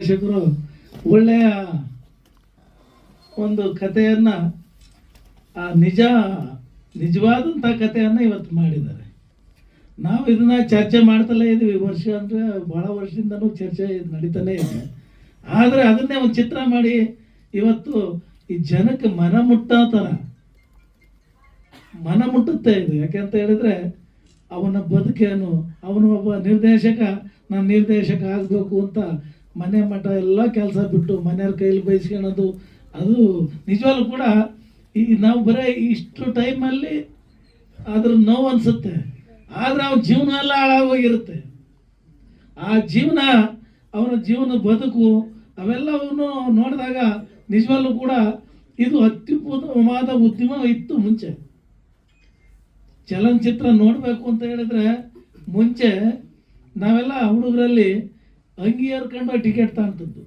ನಿರ್ದೇಶಕರು ಒಳ್ಳೆಯ ಒಂದು ಕಥೆಯನ್ನ, ಆ ನಿಜ ನಿಜವಾದಂಥ ಕಥೆಯನ್ನ ಇವತ್ತು ಮಾಡಿದ್ದಾರೆ. ನಾವು ಇದನ್ನ ಚರ್ಚೆ ಮಾಡ್ತಲೇ ಇದ್ದೀವಿ ವರ್ಷ ಅಂದರೆ ಭಾಳ ವರ್ಷದಿಂದನೂ ಚರ್ಚೆ ನಡೀತಾನೆ ಇದೆ. ಆದರೆ ಅದನ್ನೇ ಒಂದು ಚಿತ್ರ ಮಾಡಿ, ಇವತ್ತು ಈ ಜನಕ್ಕೆ ಮನ ಮುಟ್ಟೋ ಥರ, ಮನ ಮುಟ್ಟುತ್ತೆ ಇದು. ಯಾಕೆಂತ ಹೇಳಿದ್ರೆ, ಅವನ ಬದುಕೇನು, ಅವನು ಒಬ್ಬ ನಿರ್ದೇಶಕ ನಾನು ನಿರ್ದೇಶಕ ಆಗಬೇಕು ಅಂತ ಮನೆ ಮಠ ಎಲ್ಲ ಕೆಲಸ ಬಿಟ್ಟು ಮನೆಯವ್ರ ಕೈಲಿ ಬಯಸ್ಕೊಳೋದು ಅದು ನಿಜವಾಗ್ಲೂ ಕೂಡ ಈ ನಾವು ಬರೀ ಇಷ್ಟು ಟೈಮಲ್ಲಿ ಅದ್ರ ನೋವು ಅನಿಸುತ್ತೆ. ಆದ್ರೆ ಅವನ ಜೀವನ ಎಲ್ಲ ಹಾಳಾಗೋಗಿರುತ್ತೆ. ಆ ಜೀವನ, ಅವನ ಜೀವನ ಬದುಕು ಅವೆಲ್ಲವನ್ನು ನೋಡಿದಾಗ ನಿಜವಾಗ್ಲೂ ಕೂಡ ಇದು ಅತ್ಯುತ್ತಮವಾದ ಉದ್ಯಮ ಇತ್ತು ಮುಂಚೆ. ಚಲನಚಿತ್ರ ನೋಡಬೇಕು ಅಂತ ಹೇಳಿದ್ರೆ ಮುಂಚೆ ನಾವೆಲ್ಲ ಹುಡುಗರಲ್ಲಿ ಅಂಗಿ ಹರ್ಕೊಂಡು ಟಿಕೆಟ್ ತಗೊಂತದ್ದು.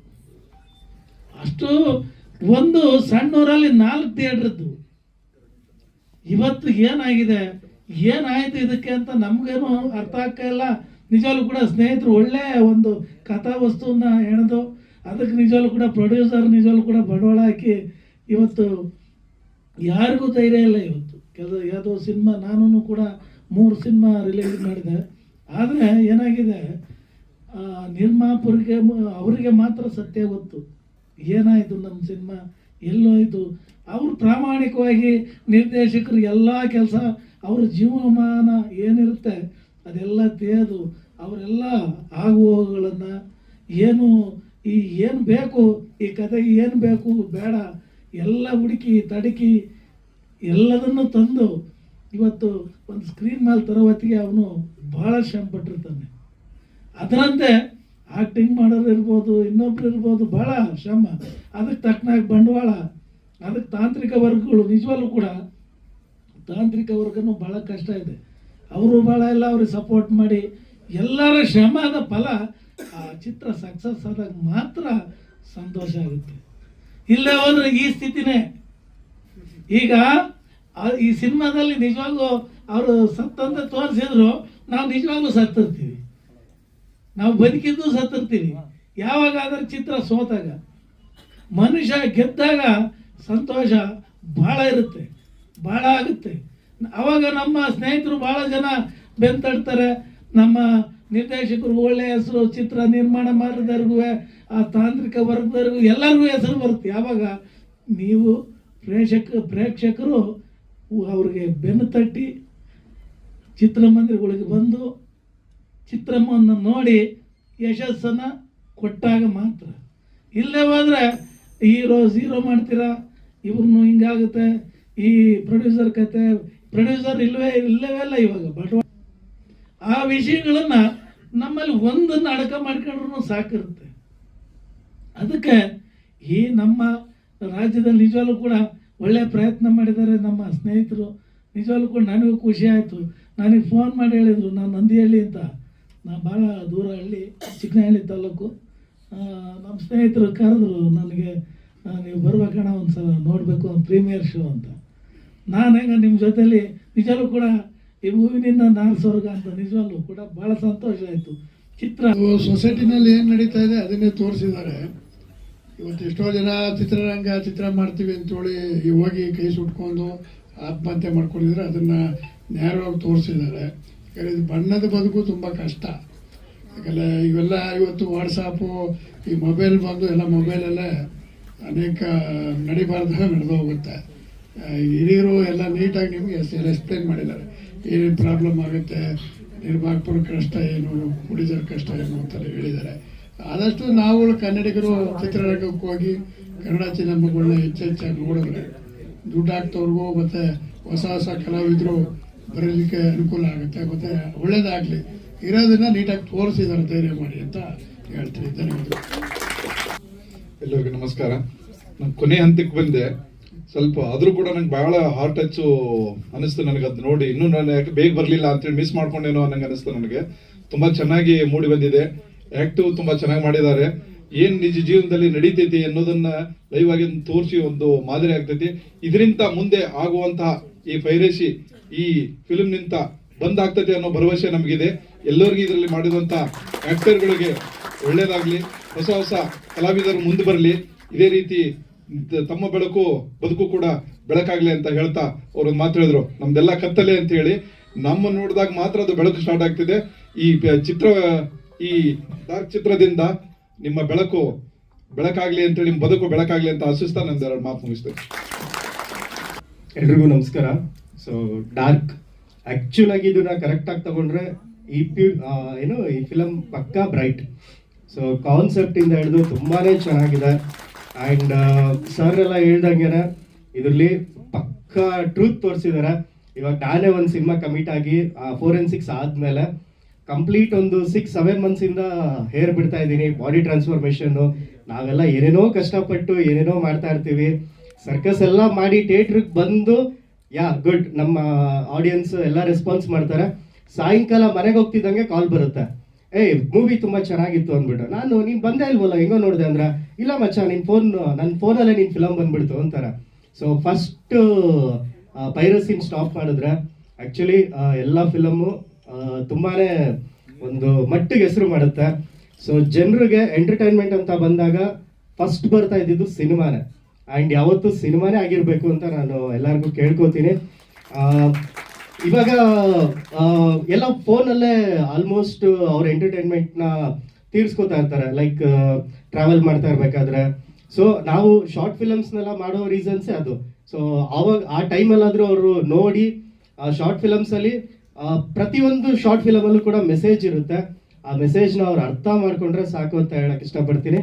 ಅಷ್ಟು ಒಂದು ಸಣ್ಣವರಲ್ಲಿ ನಾಲ್ಕು ಥಿಯೇಟ್ರ್ ಇದ್ದವು ಇವತ್ತು ಏನಾಗಿದೆ? ಏನಾಯ್ತು ಇದಕ್ಕೆ ಅಂತ ನಮಗೇನು ಅರ್ಥ ಆಗ್ತಾ ಇಲ್ಲ. ನಿಜವಾಗ್ಲೂ ಕೂಡ ಸ್ನೇಹಿತರು ಒಳ್ಳೆ ಒಂದು ಕಥಾ ವಸ್ತುವನ್ನ ಹೆಣೆದು, ಅದಕ್ಕೆ ನಿಜವಾಗ್ಲೂ ಕೂಡ ಪ್ರೊಡ್ಯೂಸರ್ ನಿಜವಾಗ್ಲೂ ಕೂಡ ಬಂಡವಾಳ ಹಾಕಿ ಇವತ್ತು ಯಾರಿಗೂ ಧೈರ್ಯ ಇಲ್ಲ ಇವತ್ತು. ಯಾವುದೋ ಸಿನಿಮಾ ನಾನು ಕೂಡ ಮೂರು ಸಿನಿಮಾ ರಿಲೀಸ್ ಮಾಡಿದೆ. ಆದರೆ ಏನಾಗಿದೆ? ನಿರ್ಮಾಪುರಿಗೆ ಅವರಿಗೆ ಮಾತ್ರ ಸತ್ಯ ಗೊತ್ತು. ಏನಾಯಿತು ನಮ್ಮ ಸಿನಿಮಾ? ಎಲ್ಲೋಯಿತು. ಅವರು ಪ್ರಾಮಾಣಿಕವಾಗಿ ನಿರ್ದೇಶಕರು ಎಲ್ಲ ಕೆಲಸ, ಅವ್ರ ಜೀವಮಾನ ಏನಿರುತ್ತೆ ಅದೆಲ್ಲ ತೆಗೆದು ಅವರೆಲ್ಲ ಆಗುವಗಳನ್ನು ಏನು, ಈ ಏನು ಬೇಕು, ಈ ಕಥೆಗೆ ಏನು ಬೇಕು, ಬೇಡ, ಎಲ್ಲ ಹುಡುಕಿ, ತಡಕಿ, ಎಲ್ಲದನ್ನು ತಂದು ಇವತ್ತು ಒಂದು ಸ್ಕ್ರೀನ್ ಮೇಲೆ ತರೋ ಹೊತ್ತಿಗೆ ಅವನು ಭಾಳ ಶ್ರಮ ಪಟ್ಟಿರ್ತಾನೆ ಅದರಂತೆ ಆಕ್ಟಿಂಗ್ ಮಾಡೋರು ಇರ್ಬೋದು, ಇನ್ನೊಬ್ರು ಇರ್ಬೋದು ಭಾಳ ಶ್ರಮ. ಅದಕ್ಕೆ ತಕ್ಕನಾಗಿ ಬಂಡವಾಳ, ಅದಕ್ಕೆ ತಾಂತ್ರಿಕ ವರ್ಗಗಳು, ನಿಜವಾಗ್ಲೂ ಕೂಡ ತಾಂತ್ರಿಕ ವರ್ಗನೂ ಭಾಳ ಕಷ್ಟ ಇದೆ. ಅವರು ಭಾಳ ಎಲ್ಲ ಅವ್ರಿಗೆ ಸಪೋರ್ಟ್ ಮಾಡಿ, ಎಲ್ಲರ ಶ್ರಮದ ಫಲ ಆ ಚಿತ್ರ ಸಕ್ಸಸ್ ಆದಾಗ ಮಾತ್ರ ಸಂತೋಷ ಆಗುತ್ತೆ. ಇಲ್ಲೇ ಹೋದ್ರೆ ಈ ಸ್ಥಿತಿನೇ. ಈಗ ಈ ಸಿನಿಮಾದಲ್ಲಿ ನಿಜವಾಗ್ಲೂ ಅವರು ಸತ್ತಂತ ತೋರಿಸಿದ್ರು, ನಾವು ನಿಜವಾಗ್ಲೂ ಸತ್ತಿರ್ತೀವಿ. ನಾವು ಬದುಕಿದ್ದು ಸತ್ತಿರ್ತೀವಿ ಯಾವಾಗ ಅದರ ಚಿತ್ರ ಸೋತಾಗ ಮನುಷ್ಯ ಗೆದ್ದಾಗ ಸಂತೋಷ ಭಾಳ ಇರುತ್ತೆ ಭಾಳ ಆಗುತ್ತೆ. ಅವಾಗ ನಮ್ಮ ಸ್ನೇಹಿತರು ಭಾಳ ಜನ ಬೆಂತಡ್ತಾರೆ ನಮ್ಮ ನಿರ್ದೇಶಕರು ಒಳ್ಳೆಯ ಹೆಸರು ಚಿತ್ರ ನಿರ್ಮಾಣ ಮಾಡಿದವ್ರಿಗೂ ಆ ತಾಂತ್ರಿಕ ವರ್ಗದವ್ರಿಗೂ ಎಲ್ಲರಿಗೂ ಹೆಸರು ಬರುತ್ತೆ. ಯಾವಾಗ? ನೀವು ಪ್ರೇಕ್ಷಕ ಪ್ರೇಕ್ಷಕರು ಅವ್ರಿಗೆ ಬೆನ್ನು ತಟ್ಟಿ ಚಿತ್ರಮಂದಿರಗಳಿಗೆ ಬಂದು ಚಿತ್ರವನ್ನು ನೋಡಿ ಯಶಸ್ಸನ್ನು ಕೊಟ್ಟಾಗ ಮಾತ್ರ. ಇಲ್ಲೇ ಹೋದರೆ ಹೀರೋ, ಝೀರೋ ಮಾಡ್ತೀರಾ? ಇವ್ರನ್ನು ಹಿಂಗಾಗುತ್ತೆ. ಈ ಪ್ರೊಡ್ಯೂಸರ್ ಕತೆ, ಪ್ರೊಡ್ಯೂಸರ್ ಇಲ್ಲವೇ ಇಲ್ಲವೇ ಇಲ್ಲ ಇವಾಗ ಬಟ್ ಆ ವಿಷಯಗಳನ್ನು ನಮ್ಮಲ್ಲಿ ಒಂದನ್ನು ಅಡಕ ಮಾಡ್ಕೊಂಡ್ರು ಸಾಕಿರುತ್ತೆ. ಅದಕ್ಕೆ ಈ ನಮ್ಮ ರಾಜ್ಯದಲ್ಲಿ ನಿಜವಾಗ್ಲೂ ಕೂಡ ಒಳ್ಳೆಯ ಪ್ರಯತ್ನ ಮಾಡಿದ್ದಾರೆ ನಮ್ಮ ಸ್ನೇಹಿತರು. ನಿಜವಾಗ್ಲೂ ಕೂಡ ನನಗೂ ಖುಷಿ ಆಯಿತು. ನನಗೆ ಫೋನ್ ಮಾಡಿ ಹೇಳಿದರು, ನಾನು ನಂದಿಹಳ್ಳಿ ಅಂತ. ನಾ ಭಾಳ ದೂರ ಹಳ್ಳಿ ಚಿಕ್ಕನಹಳ್ಳಿ ತಾಲೂಕು. ನಮ್ಮ ಸ್ನೇಹಿತರು ಕರೆದ್ರು ನನಗೆ ನೀವು ಬರ್ಬೇಕಣ್ಣ ಒಂದು ಸಲ ನೋಡಬೇಕು ಒಂದು ಪ್ರೀಮಿಯರ್ ಶೋ ಅಂತ. ನಾನು ಹೆಂಗೆ ನಿಮ್ಮ ಜೊತೇಲಿ ನಿಜವಾಗ್ಲೂ ಕೂಡ ಈ ಹೂವಿನಿಂದ ಸ್ವರ್ಗ ಅಂತ ನಿಜವಾಗ್ಲೂ ಕೂಡ ಭಾಳ ಸಂತೋಷ ಆಯಿತು. ಚಿತ್ರ ಸೊಸೈಟಿನಲ್ಲಿ ಏನು ನಡೀತಾ ಇದೆ ಅದನ್ನೇ ತೋರಿಸಿದ್ದಾರೆ. ಇವತ್ತು ಎಷ್ಟೋ ಜನ ಚಿತ್ರರಂಗ ಚಿತ್ರ ಮಾಡ್ತೀವಿ ಅಂತೇಳಿ ಹೋಗಿ ಕೈ ಸುಟ್ಕೊಂಡು ಆತ್ಮಹತ್ಯೆ ಮಾಡ್ಕೊಂಡಿದ್ರೆ ಅದನ್ನು ನೇರವಾಗಿ ತೋರಿಸಿದ್ದಾರೆ. ಯಾಕಂದ್ರೆ ಬಣ್ಣದ ಬದುಕು ತುಂಬ ಕಷ್ಟ. ಯಾಕಂದ್ರೆ ಇವೆಲ್ಲ ಇವತ್ತು ವಾಟ್ಸಾಪು ಈ ಮೊಬೈಲ್ ಬಂದು ಎಲ್ಲ ಮೊಬೈಲಲ್ಲೇ ಅನೇಕ ನಡಿಬಾರ್ದು ನಡೆದು ಹೋಗುತ್ತೆ ಹಿರಿಯರು ಎಲ್ಲ ನೀಟಾಗಿ ನಿಮಗೆ ಎಕ್ಸ್ಪ್ಲೈನ್ ಮಾಡಿದ್ದಾರೆ. ಏನೇನು ಪ್ರಾಬ್ಲಮ್ ಆಗುತ್ತೆ, ನಿರ್ಮಾಪಕರ ಕಷ್ಟ ಏನು ಕುಡಿದರ ಕಷ್ಟ ಏನು ಅಂತೆಲ್ಲ ಹೇಳಿದ್ದಾರೆ. ಆದಷ್ಟು ನಾವುಗಳು ಕನ್ನಡಿಗರು ಚಿತ್ರರಂಗಕ್ಕೆ ಹೋಗಿ ಕನ್ನಡ ಸಿನಿಮಾಗಳನ್ನ ಹೆಚ್ಚೆಚ್ಚಾಗಿ ನೋಡಿದ್ರೆ ದುಡ್ಡು ಹಾಕ್ತವ್ರಿಗೂ ಮತ್ತೆ ಹೊಸ ಹೊಸ ಕಲಾವಿದರು ಬರೀಲಿಕ್ಕೆ ಅನುಕೂಲ ಆಗುತ್ತೆ. ಮತ್ತೆ ಒಳ್ಳೇದಾಗಲಿ. ಇರೋದನ್ನ ನೀಟಾಗಿ ತೋರಿಸಿದ್ದಾರೆ ಧೈರ್ಯ ಮಾಡಿ ಅಂತ ಹೇಳ್ತೀನಿ. ಧನ್ಯವಾದ ಎಲ್ಲರಿಗೂ ನಮಸ್ಕಾರ. ನಾನು ಕೊನೆ ಹಂತಕ್ಕೆ ಬಂದೆ. ಸ್ವಲ್ಪ ಆದರೂ ಕೂಡ ನಂಗೆ ಬಹಳ ಹಾರ್ಟ್ ಟಚ್ಚು ಅನಿಸ್ತು ನನಗೆ. ಅದು ನೋಡಿ ಇನ್ನೂ ನಾನು ಯಾಕೆ ಬೇಗ ಬರಲಿಲ್ಲ ಅಂತೇಳಿ ಮಿಸ್ ಮಾಡ್ಕೊಂಡೇನೋ ಅನ್ನಂಗೆ ಅನಿಸ್ತು ನನಗೆ. ತುಂಬಾ ಚೆನ್ನಾಗಿ ಮೂಡಿ ಬಂದಿದೆ. ಆ್ಯಕ್ಟಿವ್ ತುಂಬಾ ಚೆನ್ನಾಗಿ ಮಾಡಿದ್ದಾರೆ. ಏನು ನಿಜ ಜೀವನದಲ್ಲಿ ನಡೀತೈತಿ ಅನ್ನೋದನ್ನ ಲೈವ್ ಆಗಿ ತೋರಿಸಿ, ಒಂದು ಮಾದರಿ ಆಗ್ತೈತಿ. ಇದರಿಂದ ಮುಂದೆ ಆಗುವಂತಹ ಈ ಪೈರೇಸಿ ಈ ಫಿಲ್ಮ್ ನಿಂತ ಬಂದ್ ಆಗ್ತೈತಿ ಅನ್ನೋ ಭರವಸೆ ನಮಗಿದೆ. ಎಲ್ಲರಿಗೂ ಇದರಲ್ಲಿ ಮಾಡಿರುವಂತ ಆಕ್ಟರ್ಗಳಿಗೆ ಒಳ್ಳೇದಾಗ್ಲಿ. ಹೊಸ ಹೊಸ ಕಲಾವಿದರು ಮುಂದೆ ಬರಲಿ. ಇದೇ ರೀತಿ ತಮ್ಮ ಬೆಳಕು, ಬದುಕು ಕೂಡ ಬೆಳಕಾಗ್ಲಿ ಅಂತ ಹೇಳ್ತಾ ಅವ್ರು ಒಂದು ಮಾತು ಹೇಳಿದ್ರು. ನಮ್ದೆಲ್ಲ ಕತ್ತಲೆ ಅಂತ ಹೇಳಿ ನಮ್ಮ ನೋಡಿದಾಗ ಮಾತ್ರ ಅದು ಬೆಳಕು ಸ್ಟಾರ್ಟ್ ಆಗ್ತಿದೆ. ಈ ಚಿತ್ರ, ಈ ಡಾರ್ಕ್ ಚಿತ್ರದಿಂದ ನಿಮ್ಮ ಬೆಳಕು ಬೆಳಕಾಗ್ಲಿ ಅಂತೇಳಿ ನಿಮ್ಮ ಬದುಕು ಬೆಳಕಾಗ್ಲಿ ಅಂತ ಆಶಿಸ್ತಾ ನಂದು ಎರಡು ಮಾತು ಮುಗಿಸ್ತೇನೆ. ಎಲ್ರಿಗೂ ನಮಸ್ಕಾರ. ಸೊ ಡಾರ್ಕ್ ಆಕ್ಚುಲ್ ಆಗಿ ಇದನ್ನ ಕರೆಕ್ಟ್ ಆಗಿ ತಗೊಂಡ್ರೆ ಈ ಪಿ ಏನು, ಈ ಫಿಲಮ್ ಪಕ್ಕಾ ಬ್ರೈಟ್ ಸೊ ಕಾನ್ಸೆಪ್ಟ್ ಇಂದ ಹಿಡಿದು ತುಂಬಾನೇ ಚೆನ್ನಾಗಿದೆ. ಆ್ಯಂಡ್ ಸರ್ ಎಲ್ಲ ಹೇಳ್ದಂಗೆನೆ ಇದರಲ್ಲಿ ಪಕ್ಕಾ ಟ್ರೂತ್ ತೋರಿಸಿದ್ದಾರೆ ಇವಾಗ ನಾನೇ ಒಂದು ಸಿನಿಮಾ ಕಮಿಟ್ ಆಗಿ ಫೋರೆನ್ಸಿಕ್ಸ್ ಆದ್ಮೇಲೆ ಕಂಪ್ಲೀಟ್ ಒಂದು ಸಿಕ್ಸ್ ಸೆವೆನ್ ಮಂತ್ಸ್ ಇಂದ ಹೇರ್ ಬಿಡ್ತಾ ಇದ್ದೀನಿ ಬಾಡಿ ಟ್ರಾನ್ಸ್ಫಾರ್ಮೇಶನ್ ನಾವೆಲ್ಲ ಏನೇನೋ ಕಷ್ಟಪಟ್ಟು ಏನೇನೋ ಮಾಡ್ತಾ ಇರ್ತೀವಿ. ಸರ್ಕಸ್ ಎಲ್ಲ ಮಾಡಿ ಥಿಯೇಟ್ರಿಗೆ ಬಂದು ಯಾ ಗುಡ್ ನಮ್ಮ ಆಡಿಯನ್ಸ್ ಎಲ್ಲ ರೆಸ್ಪಾನ್ಸ್ ಮಾಡ್ತಾರೆ. ಸಾಯಂಕಾಲ ಮನೆಗೆ ಹೋಗ್ತಿದ್ದಂಗೆ ಕಾಲ್ ಬರುತ್ತೆ. ಏಯ್ ಮೂವಿ ತುಂಬ ಚೆನ್ನಾಗಿತ್ತು ಅಂದ್ಬಿಟ್ಟು. ನಾನು, ನೀನು ಬಂದೇ ಇಲ್ವಲ್ಲ, ಹೆಂಗೋ ನೋಡಿದೆ ಅಂದ್ರೆ, ಇಲ್ಲ ಮಚ್ಚ, ನಿನ್ ಫೋನ್ ನನ್ನ ಫೋನಲ್ಲೇ ನಿನ್ ಫಿಲಮ್ ಬಂದ್ಬಿಡ್ತು ಅಂತಾರೆ. ಸೊ ಫಸ್ಟ್ ಪೈರಸಿನ್ ಸ್ಟಾಪ್ ಮಾಡಿದ್ರೆ ಆ್ಯಕ್ಚುಲಿ ಎಲ್ಲ ಫಿಲಮ್ಮು ತುಂಬಾನೇ ಒಂದು ಮಟ್ಟಿಗೆ ಹೆಸರು ಮಾಡುತ್ತೆ. ಸೊ ಜನರಿಗೆ ಎಂಟರ್ಟೈನ್ಮೆಂಟ್ ಅಂತ ಬಂದಾಗ ಫಸ್ಟ್ ಬರ್ತಾ ಇದ್ದಿದ್ದು ಸಿನಿಮಾನೇ ಆ್ಯಂಡ್ ಯಾವತ್ತು ಸಿನಿಮಾನೇ ಆಗಿರಬೇಕು ಅಂತ ನಾನು ಎಲ್ಲರಿಗೂ ಕೇಳ್ಕೊತೀನಿ. ಇವಾಗ ಎಲ್ಲ ಫೋನಲ್ಲೇ ಆಲ್ಮೋಸ್ಟ್ ಅವ್ರ ಎಂಟರ್ಟೈನ್ಮೆಂಟ್ನ ತೀರ್ಸ್ಕೊತಾ ಇರ್ತಾರೆ. ಲೈಕ್ ಟ್ರಾವೆಲ್ ಮಾಡ್ತಾ ಇರ್ಬೇಕಾದ್ರೆ. ಸೊ ನಾವು ಶಾರ್ಟ್ ಫಿಲಮ್ಸ್ನೆಲ್ಲ ಮಾಡೋ ರೀಸನ್ಸೇ ಅದು. ಸೊ ಆವಾಗ, ಆ ಟೈಮಲ್ಲಾದರೂ ಅವರು ನೋಡಿ ಶಾರ್ಟ್ ಫಿಲಮ್ಸಲ್ಲಿ ಪ್ರತಿಯೊಂದು ಶಾರ್ಟ್ ಫಿಲಮಲ್ಲೂ ಕೂಡ ಮೆಸೇಜ್ ಇರುತ್ತೆ. ಆ ಮೆಸೇಜ್ನ ಅವ್ರು ಅರ್ಥ ಮಾಡ್ಕೊಂಡ್ರೆ ಸಾಕು ಅಂತ ಹೇಳಕ್ಕೆ ಇಷ್ಟಪಡ್ತೀನಿ.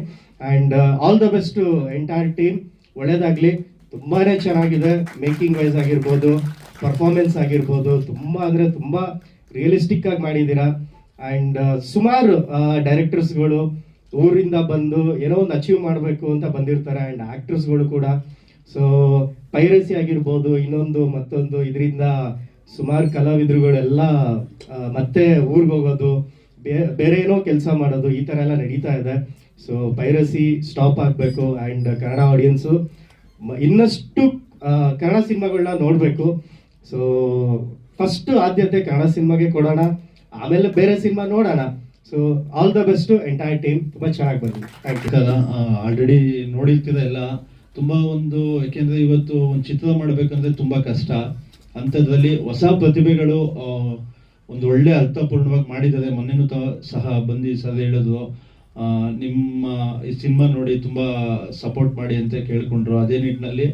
And all the best entire team ಒಳ್ಳೇದಾಗ್ಲಿ. ತುಂಬಾನೇ ಚೆನ್ನಾಗಿದೆ. ಮೇಕಿಂಗ್ ವೈಸ್ ಆಗಿರ್ಬೋದು, ಪರ್ಫಾರ್ಮೆನ್ಸ್ ಆಗಿರ್ಬೋದು. ತುಂಬಾ ಅಂದ್ರೆ ತುಂಬಾ ರಿಯಲಿಸ್ಟಿಕ್ ಆಗಿ ಮಾಡಿದ್ದೀರಾ. ಆ್ಯಂಡ್ ಸುಮಾರು ಡೈರೆಕ್ಟರ್ಸ್ಗಳು ಊರಿಂದ ಬಂದು ಏನೋ ಒಂದು ಅಚೀವ್ ಮಾಡಬೇಕು ಅಂತ ಬಂದಿರ್ತಾರೆ. ಆ್ಯಂಡ್ ಆ್ಯಕ್ಟರ್ಸ್ಗಳು ಕೂಡ. ಸೊ, ಪೈರಸಿ ಆಗಿರ್ಬೋದು, ಇನ್ನೊಂದು, ಮತ್ತೊಂದು, ಇದರಿಂದ ಸುಮಾರು ಕಲಾವಿದರುಗಳೆಲ್ಲ ಮತ್ತೆ ಊರಿಗೆ ಹೋಗೋದು ಬೇರೆ ಏನೋ ಕೆಲಸ ಮಾಡೋದು, ಈ ಥರ ಎಲ್ಲ ನಡೀತಾ ಇದೆ. ಸೊ ಪೈರಸಿ ಸ್ಟಾಪ್ ಆಗಬೇಕು ಆ್ಯಂಡ್ ಕನ್ನಡ ಆಡಿಯನ್ಸು ಇನ್ನಷ್ಟು ಕನ್ನಡ ಸಿನಿಮಾಗಳನ್ನ ನೋಡಬೇಕು. ಸೊ ಫಸ್ಟ್ ಆದ್ಯತೆ ಕನ್ನಡ ಸಿನಿಮಾಗೆ ಕೊಡೋಣ. ಆಮೇಲೆ ಬೇರೆ ಸಿನಿಮಾ ನೋಡೋಣ. So all the best entire team ತುಂಬ ಚೆನ್ನಾಗಿ ಬಂದಿದೆ. ಆಲ್ರೆಡಿ ನೋಡಿರ್ತೀರ ಎಲ್ಲ. ತುಂಬ ಒಂದು ಯಾಕೆಂದ್ರೆ ಇವತ್ತು ಒಂದು ಚಿತ್ರ ಮಾಡಬೇಕಂದ್ರೆ ತುಂಬಾ ಕಷ್ಟ. ಅಂಥದ್ರಲ್ಲಿ ಹೊಸ ಪ್ರತಿಭೆಗಳು ಒಂದು ಒಳ್ಳೆ ಅರ್ಥಪೂರ್ಣವಾಗಿ ಮಾಡಿದ್ದಾರೆ. ಮೊನ್ನೆನೂ ಸಹ ಬಂದು ಸರ್ ಹೇಳಿದ್ರು. ನಿಮ್ಮ ಈ ಸಿನಿಮಾ ನೋಡಿ ತುಂಬಾ ಸಪೋರ್ಟ್ ಮಾಡಿ ಅಂತ ಕೇಳ್ಕೊಂಡ್ರು. ಅದೇ ನಿಟ್ಟಿನಲ್ಲಿ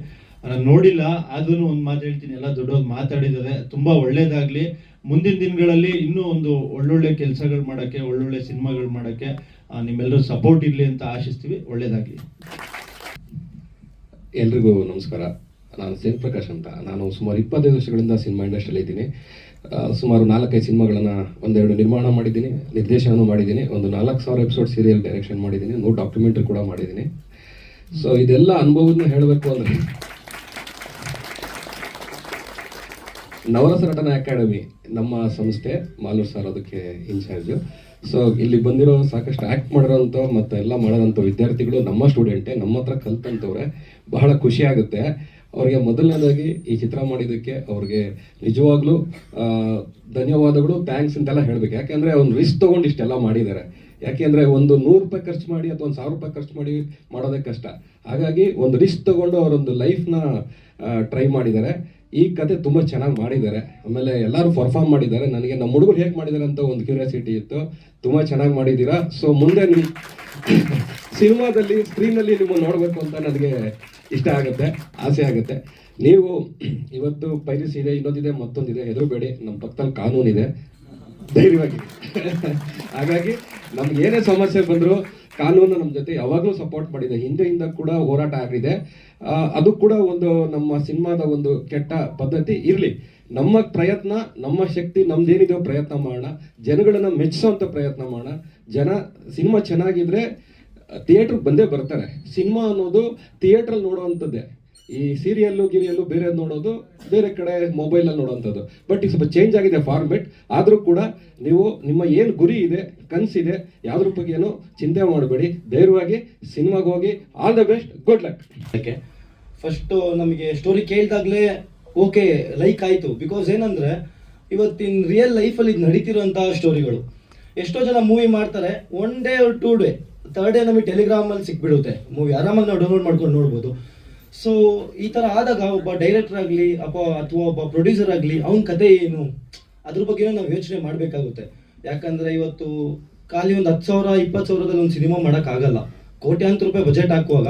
ನಾನು ನೋಡಿಲ್ಲ ಆದ್ರೂ ಒಂದು ಮಾತು ಹೇಳ್ತೀನಿ. ಎಲ್ಲ ದೊಡ್ಡವ್ರು ಮಾತಾಡಿದ್ದಾರೆ. ತುಂಬಾ ಒಳ್ಳೇದಾಗ್ಲಿ. ಮುಂದಿನ ದಿನಗಳಲ್ಲಿ ಇನ್ನೂ ಒಂದು ಒಳ್ಳೊಳ್ಳೆ ಕೆಲಸಗಳು ಮಾಡೋಕ್ಕೆ, ಒಳ್ಳೊಳ್ಳೆ ಸಿನಿಮಾಗಳು ಮಾಡೋಕ್ಕೆ ನಿಮ್ಮೆಲ್ಲರೂ ಸಪೋರ್ಟ್ ಇರಲಿ ಅಂತ ಆಶಿಸ್ತೀವಿ. ಒಳ್ಳೇದಾಗ್ಲಿ. ಎಲ್ರಿಗೂ ನಮಸ್ಕಾರ. ನಾನು ಸೇನ್ ಪ್ರಕಾಶ್ ಅಂತ. ನಾನು ಸುಮಾರು ಇಪ್ಪತ್ತೈದು ವರ್ಷಗಳಿಂದ ಸಿನಿಮಾ ಇಂಡಸ್ಟ್ರಿಯಲ್ಲಿ ಇದ್ದೀನಿ. ಸುಮಾರು ನಾಲ್ಕೈದು ಸಿನಿಮಾಗಳನ್ನು ಒಂದೆರಡು ನಿರ್ಮಾಣ ಮಾಡಿದ್ದೀನಿ ನಿರ್ದೇಶನ ಮಾಡಿದ್ದೀನಿ, ಒಂದು ನಾಲ್ಕು ಸಾವಿರ ಎಪಿಸೋಡ್ ಸೀರಿಯಲ್ ಡೈರೆಕ್ಷನ್ ಮಾಡಿದ್ದೀನಿ ನೋ ಡಾಕ್ಯುಮೆಂಟ್ರಿ ಕೂಡ ಮಾಡಿದ್ದೀನಿ. ಸೊ ಇದೆಲ್ಲ ಅನುಭವನ ಹೇಳಬೇಕು ಅಂದರೆ, ನವರಸ ನಟನ ಅಕಾಡೆಮಿ ನಮ್ಮ ಸಂಸ್ಥೆ, ಮಾಲೂರ್ ಸರ್ ಅದಕ್ಕೆ ಇನ್ಚಾರ್ಜು. ಸೊ ಇಲ್ಲಿ ಬಂದಿರೋ ಸಾಕಷ್ಟು ಆ್ಯಕ್ಟ್ ಮಾಡಿರೋಂಥ ಮತ್ತು ಎಲ್ಲ ಮಾಡೋದಂಥ ವಿದ್ಯಾರ್ಥಿಗಳು ನಮ್ಮ ಸ್ಟೂಡೆಂಟೇ ನಮ್ಮ ಹತ್ರ ಕಲ್ತಂಥವ್ರೆ, ಬಹಳ ಖುಷಿ ಆಗುತ್ತೆ. ಅವರಿಗೆ ಮೊದಲನೇದಾಗಿ ಈ ಚಿತ್ರ ಮಾಡಿದ್ದಕ್ಕೆ ಅವ್ರಿಗೆ ನಿಜವಾಗ್ಲೂ ಧನ್ಯವಾದಗಳು ಥ್ಯಾಂಕ್ಸ್ ಅಂತೆಲ್ಲ ಹೇಳ್ಬೇಕು. ಯಾಕೆಂದ್ರೆ ಅವ್ನು ರಿಸ್ಕ್ ತಗೊಂಡು ಇಷ್ಟೆಲ್ಲ ಮಾಡಿದ್ದಾರೆ. ಯಾಕೆಂದ್ರೆ ಒಂದು ನೂರು ರೂಪಾಯಿ ಖರ್ಚು ಮಾಡಿ ಅಥವಾ ಒಂದು ಸಾವಿರ ರೂಪಾಯಿ ಖರ್ಚು ಮಾಡಿ ಮಾಡೋದೇ ಕಷ್ಟ. ಹಾಗಾಗಿ ಒಂದು ರಿಸ್ಕ್ ತಗೊಂಡು ಅವರೊಂದು ಲೈಫ್ನ ಟ್ರೈ ಮಾಡಿದ್ದಾರೆ. ಈ ಕತೆ ತುಂಬ ಚೆನ್ನಾಗಿ ಮಾಡಿದ್ದಾರೆ. ಆಮೇಲೆ ಎಲ್ಲರೂ ಪರ್ಫಾರ್ಮ್ ಮಾಡಿದ್ದಾರೆ. ನನಗೆ ನಮ್ಮ ಹುಡುಗರು ಹೇಗೆ ಮಾಡಿದ್ದಾರೆ ಅಂತ ಒಂದು ಕ್ಯೂರಿಯಾಸಿಟಿ ಇತ್ತು. ತುಂಬ ಚೆನ್ನಾಗಿ ಮಾಡಿದ್ದೀರಾ? ಸೊ ಮುಂದೆ ನೀವು ಸಿನಿಮಾದಲ್ಲಿ ಸ್ಕ್ರೀನಲ್ಲಿ ನಿಮ್ಮನ್ನು ನೋಡಬೇಕು ಅಂತ ನನಗೆ ಇಷ್ಟ ಆಗುತ್ತೆ, ಆಸೆ ಆಗುತ್ತೆ. ನೀವು ಇವತ್ತು ಪೈರಿಸ್ ಇದೆ ಇನ್ನೊಂದಿದೆ, ಮತ್ತೊಂದಿದೆ, ಹೆದರಬೇಡಿ. ನಮ್ಮ ಪಕ್ಕದಲ್ಲಿ ಕಾನೂನಿದೆ ಧೈರ್ಯವಾಗಿ. ಹಾಗಾಗಿ ನಮ್ಗೆ ಏನೇ ಸಮಸ್ಯೆ ಬಂದರೂ ಕಾನೂನು ನಮ್ಮ ಜೊತೆ ಯಾವಾಗಲೂ ಸಪೋರ್ಟ್ ಮಾಡಿದೆ. ಹಿಂದೆಯಿಂದ ಕೂಡ ಹೋರಾಟ ಆಗಿದೆ. ಅದು ಕೂಡ ಒಂದು ನಮ್ಮ ಸಿನಿಮಾದ ಒಂದು ಕೆಟ್ಟ ಪದ್ಧತಿ ಇರಲಿ. ನಮ್ಮ ಪ್ರಯತ್ನ, ನಮ್ಮ ಶಕ್ತಿ ನಮ್ದೇನಿದೆಯೋ ಪ್ರಯತ್ನ ಮಾಡೋಣ. ಜನಗಳನ್ನ ಮೆಚ್ಚಿಸೋಂಥ ಪ್ರಯತ್ನ ಮಾಡೋಣ. ಜನ, ಸಿನಿಮಾ ಚೆನ್ನಾಗಿದ್ರೆ ಥಿಯೇಟ್ರಿಗೆ ಬಂದೇ ಬರ್ತಾರೆ. ಸಿನಿಮಾ ಅನ್ನೋದು ಥಿಯೇಟ್ರಲ್ಲಿ ನೋಡುವಂಥದ್ದೇ. ಈ ಸೀರಿಯಲ್ಲು, ಗಿರಿಯಲ್ಲು ಬೇರೆ ನೋಡೋದು, ಬೇರೆ ಕಡೆ ಮೊಬೈಲಲ್ಲಿ ನೋಡೋವಂಥದ್ದು. ಬಟ್ ಈಗ ಸ್ವಲ್ಪ ಚೇಂಜ್ ಆಗಿದೆ ಫಾರ್ಮೆಟ್ ಆದರೂ ಕೂಡ ನೀವು ನಿಮ್ಮ ಏನು ಗುರಿ ಇದೆ, ಕನಸಿದೆ, ಯಾವ್ದ್ರ ಬಗ್ಗೆ ಏನು ಚಿಂತೆ ಮಾಡಬೇಡಿ. ಧೈರ್ಯವಾಗಿ ಸಿನಿಮಾಗೆ ಹೋಗಿ all the best good luck okay first ನಮಗೆ ಸ್ಟೋರಿ ಕೇಳಿದಾಗಲೇ ಓಕೆ ಲೈಕ್ ಆಯಿತು. ಬಿಕಾಸ್ ಏನಂದರೆ, ಇವತ್ತಿನ ರಿಯಲ್ ಲೈಫಲ್ಲಿ ನಡೀತಿರುವಂತಹ ಸ್ಟೋರಿಗಳು ಎಷ್ಟೋ ಜನ ಮೂವಿ ಮಾಡ್ತಾರೆ one day two day third day ನಮಗೆ ಟೆಲಿಗ್ರಾಮಲ್ಲಿ ಸಿಕ್ಬಿಡುತ್ತೆ. ಮೂವಿ ಆರಾಮಾಗಿ ನಾವು ಡೌನ್ಲೋಡ್ ಮಾಡ್ಕೊಂಡು ನೋಡ್ಬೋದು. ಸೊ ಈ ಥರ ಆದಾಗ ಒಬ್ಬ ಡೈರೆಕ್ಟರ್ ಆಗಲಿ, ಅಪ್ಪ ಅಥವಾ ಒಬ್ಬ ಪ್ರೊಡ್ಯೂಸರ್ ಆಗಲಿ, ಅವನ ಕತೆ ಏನು? ಅದ್ರ ಬಗ್ಗೆನೂ ನಾವು ಯೋಚನೆ ಮಾಡಬೇಕಾಗುತ್ತೆ. ಯಾಕಂದರೆ ಇವತ್ತು ಖಾಲಿ ಒಂದು ಹತ್ತು ಸಾವಿರ, ಇಪ್ಪತ್ತು ಸಾವಿರದಲ್ಲಿ ಒಂದು ಸಿನಿಮಾ ಮಾಡೋಕ್ಕಾಗಲ್ಲ. ಕೋಟ್ಯಾಂತರ ರೂಪಾಯಿ ಬಜೆಟ್ ಹಾಕುವಾಗ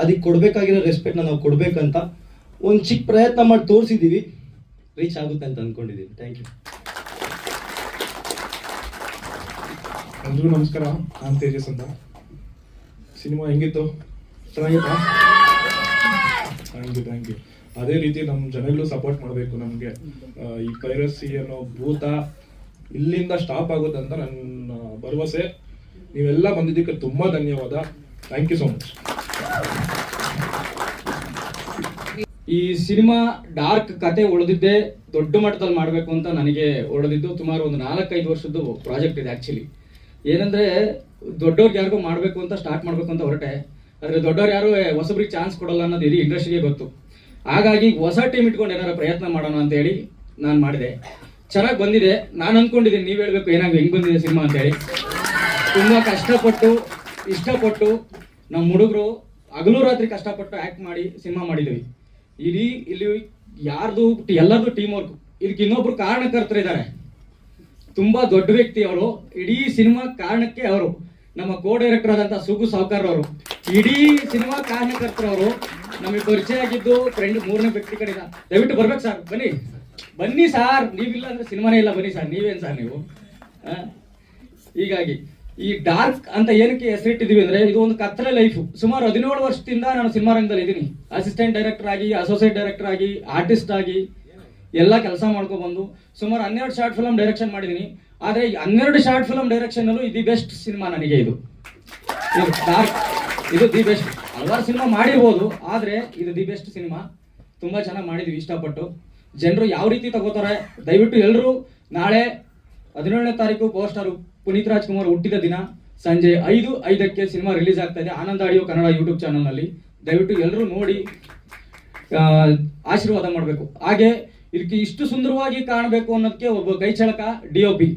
ಅದಕ್ಕೆ ಕೊಡಬೇಕಾಗಿರೋ ರೆಸ್ಪೆಕ್ಟ್ನ ನಾವು ಕೊಡಬೇಕಂತ ಒಂದು ಚಿಕ್ಕ ಪ್ರಯತ್ನ ಮಾಡಿ ತೋರಿಸಿದ್ದೀವಿ ರೀಚ್ ಆಗುತ್ತೆ ಅಂತ ಅಂದ್ಕೊಂಡಿದ್ದೀವಿ ಥ್ಯಾಂಕ್ ಯು ಎಲ್ರಿಗೂ ನಮಸ್ಕಾರ. ನಾನು ತೇಜಸ್ ಅಂತ. ಸಿನಿಮಾ ಹೆಂಗಿತ್ತು? ಚೆನ್ನಾಗಿತ್ತಾ? Thank you thank you. ಅದೇ ರೀತಿ ನಮ್ಮ ಜನಗಳು ಸಪೋರ್ಟ್ ಮಾಡಬೇಕು ನಮಗೆ. ಈ ಪೈರಸಿ ಅನ್ನೋ ಭೂತ ಇಲ್ಲಿಂದ ಸ್ಟಾಪ್ ಆಗುತ್ತೆ ಅಂತ ನನ್ನ ಭರವಸೆ. ನೀವೆಲ್ಲ ಬಂದಿದ್ದಕ್ಕೆ ತುಂಬ ಧನ್ಯವಾದ. ಥ್ಯಾಂಕ್ ಯು ಸೊ ಮಚ್ ಈ ಸಿನಿಮಾ ಡಾರ್ಕ್ ಕತೆ ಉಳಿದಿದ್ದೆ ದೊಡ್ಡ ಮಟ್ಟದಲ್ಲಿ ಮಾಡಬೇಕು ಅಂತ ನನಗೆ ಹೊಡೆದಿದ್ದು ಸುಮಾರು ಒಂದು ನಾಲ್ಕೈದು ವರ್ಷದ್ದು ಪ್ರಾಜೆಕ್ಟ್ ಇದೆ ಆ್ಯಕ್ಚುಲಿ ಏನಂದ್ರೆ ದೊಡ್ಡವ್ರಿಗೆ ಯಾರಿಗೂ ಮಾಡಬೇಕು ಅಂತ ಸ್ಟಾರ್ಟ್ ಮಾಡಬೇಕು ಅಂತ ಹೊರಟೆ, ಆದರೆ ದೊಡ್ಡವ್ರು ಯಾರು ಹೊಸಬ್ರಿಗೆ ಚಾನ್ಸ್ ಕೊಡಲ್ಲ ಅನ್ನೋದು ಇಡೀ ಇಂಡಸ್ಟ್ರಿಗೆ ಗೊತ್ತು. ಹಾಗಾಗಿ ಹೊಸ ಟೀಮ್ ಇಟ್ಕೊಂಡು ಏನಾರ ಪ್ರಯತ್ನ ಮಾಡೋಣ ಅಂತ ಹೇಳಿ ನಾನು ಮಾಡಿದೆ. ಚೆನ್ನಾಗಿ ಬಂದಿದೆ. ನಾನು ಅಂದ್ಕೊಂಡಿದ್ದೀನಿ ನೀವು ಹೇಳ್ಬೇಕು ಏನಾಗ, ಹೆಂಗೆ ಬಂದಿದೆ ಸಿನಿಮಾ ಅಂತೇಳಿ ತುಂಬ ಕಷ್ಟಪಟ್ಟು, ಇಷ್ಟಪಟ್ಟು ನಮ್ಮ ಹುಡುಗರು ಹಗಲು ರಾತ್ರಿ ಕಷ್ಟಪಟ್ಟು ಆ್ಯಕ್ಟ್ ಮಾಡಿ ಸಿನಿಮಾ ಮಾಡಿದ್ದೀವಿ ಇಡೀ ಇಲ್ಲಿ ಯಾರ್ದು, ಎಲ್ಲರದು ಟೀಮ್ ವರ್ಕ್ ಇದಕ್ಕೆ ಇನ್ನೊಬ್ರು ಕಾರಣಕರ್ತರಿದ್ದಾರೆ. ತುಂಬಾ ದೊಡ್ಡ ವ್ಯಕ್ತಿ ಅವರು. ಇಡೀ ಸಿನಿಮಾ ಕಾರಣಕ್ಕೆ ಅವರು. ನಮ್ಮ ಕೋ ಡೈರೆಕ್ಟರ್ ಆದಂತ ಸುಗು ಸಾವ್ಕಾರ್ ಅವರು. ಇಡೀ ಸಿನಿಮಾ ಕಾರಣಕರ್ತರವರು ನಮಗೆ ಪರಿಚಯ ಆಗಿದ್ದು ಫ್ರೆಂಡ್ ಮೂರನೇ ವ್ಯಕ್ತಿ ಕಡೆ ದಯವಿಟ್ಟು ಬರ್ಬೇಕು ಸರ್ ಬನ್ನಿ. ಬನ್ನಿ ಸಾರ್ ನೀವಿಲ್ಲ ಅಂದ್ರೆ ಸಿನಿಮಾನೇ ಇಲ್ಲ. ಬನ್ನಿ ಸರ್ ನೀವೇನ್ ಸರ್ ನೀವು? ಹೀಗಾಗಿ, ಈ ಡಾರ್ಕ್ ಅಂತ ಏನಕ್ಕೆ ಹೆಸರಿಟ್ಟಿದೀವಿ ಅಂದ್ರೆ ಇದು ಒಂದು ಕತ್ತಲೆ ಲೈಫ್ ಸುಮಾರು ಹದಿನೇಳು ವರ್ಷದಿಂದ ನಾನು ಸಿನಿಮಾ ರಂಗದಲ್ಲಿ ಇದ್ದೀನಿ ಅಸಿಸ್ಟೆಂಟ್ ಡೈರೆಕ್ಟರ್ ಆಗಿ ಅಸೋಸಿಯೇಟ್ ಡೈರೆಕ್ಟರ್ ಆಗಿ ಆರ್ಟಿಸ್ಟ್ ಆಗಿ. ಎಲ್ಲ ಕೆಲಸ ಮಾಡ್ಕೊ ಬಂದು ಸುಮಾರು ಹನ್ನೆರಡು ಶಾರ್ಟ್ ಫಿಲಮ್ ಡೈರೆಕ್ಷನ್ ಮಾಡಿದ್ದೀನಿ ಆದ್ರೆ ಹನ್ನೆರಡು ಶಾರ್ಟ್ ಫಿಲಮ್ ಡೈರೆಕ್ಷನ್ ಅಲ್ಲೂ ಇದು ಬೆಸ್ಟ್ ಸಿನಿಮಾ ನನಗೆ ಇದು. ಇದು ದಿ ಬೆಸ್ಟ್ ಹಲವಾರು ಸಿನಿಮಾ ಮಾಡಿರ್ಬೋದು, ಆದ್ರೆ ಇದು ದಿ ಬೆಸ್ಟ್ ಸಿನಿಮಾ ತುಂಬಾ ಚೆನ್ನಾಗಿ ಮಾಡಿದ್ವಿ, ಇಷ್ಟಪಟ್ಟು. ಜನರು ಯಾವ ರೀತಿ ತಗೋತಾರೆ, ದಯವಿಟ್ಟು ಎಲ್ಲರೂ ನಾಳೆ ಹದಿನೇಳನೇ ತಾರೀಕು ಪವರ್ ಪುನೀತ್ ರಾಜ್ಕುಮಾರ್ ಹುಟ್ಟಿದ ದಿನ ಸಂಜೆ ಐದು, ಐದಕ್ಕೆ ಸಿನಿಮಾ ರಿಲೀಸ್ ಆಗ್ತಾ ಇದೆ, ಆನಂದ ಆಡಿಯೋ ಕನ್ನಡ ಯೂಟ್ಯೂಬ್ ಚಾನಲ್ನಲ್ಲಿ ದಯವಿಟ್ಟು ಎಲ್ಲರೂ ನೋಡಿ ಆಶೀರ್ವಾದ ಮಾಡಬೇಕು. ಹಾಗೆ ಇದಕ್ಕೆ ಇಷ್ಟು ಸುಂದರವಾಗಿ ಕಾಣಬೇಕು ಅನ್ನೋದಕ್ಕೆ ಒಬ್ಬ ಕೈಚಳಕ ಡಿ ಒ ಪಿ.